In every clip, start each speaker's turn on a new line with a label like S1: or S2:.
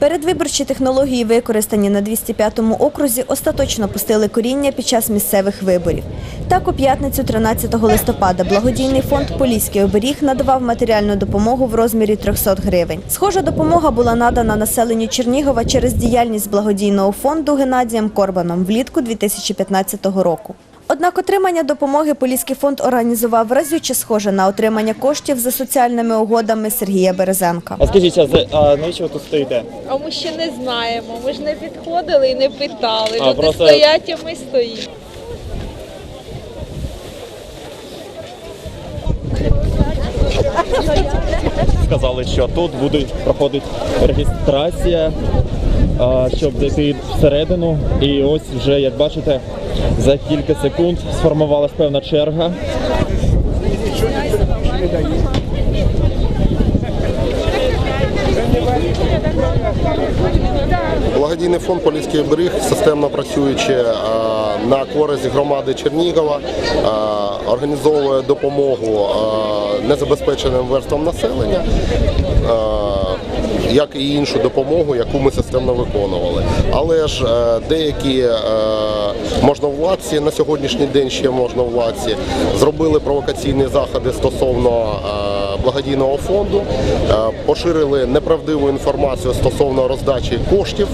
S1: Передвиборчі технології, використані на 205-му окрузі, остаточно пустили коріння під час місцевих виборів. Так, у п'ятницю 13 листопада благодійний фонд Поліський оберіг надавав матеріальну допомогу в розмірі 300 гривень. Схожа допомога була надана населенню Чернігова через діяльність благодійного фонду Геннадієм Корбаном влітку 2015 року. Однак отримання допомоги Поліський фонд організував разюче схоже на отримання коштів за соціальними угодами Сергія Березенка.
S2: А скажіть, а, за- а навіщо ви тут стоїте?
S3: А ми ще не знаємо. Ми ж не підходили і не питали.
S2: А,
S3: Люди
S2: просто-
S3: стоять, і ми стоїмо.
S2: Сказали, що тут буде проходити реєстрація, щоб зайти всередину. І ось вже, як бачите, за кілька секунд сформувалась певна черга.
S4: Благодійний фонд Поліський берег системно працюючи на користь громади Чернігова, організовує допомогу незабезпеченим верствам населення, е, як і іншу допомогу, яку ми системно виконували. Але ж е, деякі е, можновладці на сьогоднішній день ще можновладці зробили провокаційні заходи стосовно благодійного фонду, поширили неправдиву інформацію стосовно роздачі коштів.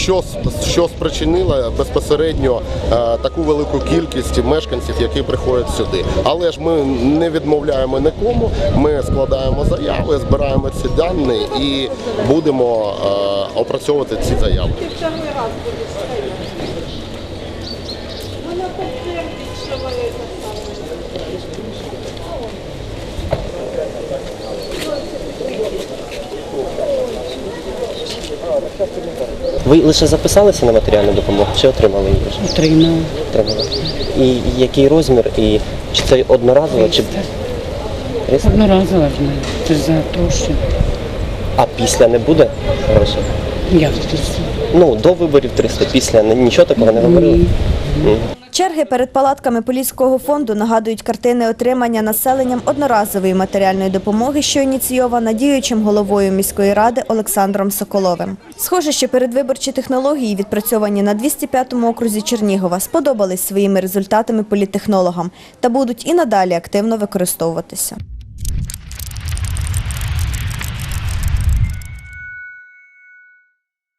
S4: Що, що спричинило безпосередньо е, таку велику кількість мешканців, які приходять сюди. Але ж ми не відмовляємо нікому. Ми складаємо заяви, збираємо ці дані і будемо е, опрацьовувати ці заяви.
S5: Ви лише записалися на матеріальну допомогу чи отримали її вже?
S6: Отримав.
S5: Отримали. І який розмір, і чи це одноразово, чи 300?
S6: Одноразово ж не. Це за те, що
S5: а після не буде грошей?
S6: я тут.
S5: Ну, до виборів 300, після нічого такого не говорили? Ні.
S1: Черги перед палатками Поліського фонду нагадують картини отримання населенням одноразової матеріальної допомоги, що ініційована діючим головою міської ради Олександром Соколовим. Схоже, що передвиборчі технології, відпрацьовані на 205-му окрузі Чернігова, сподобались своїми результатами політтехнологам та будуть і надалі активно використовуватися.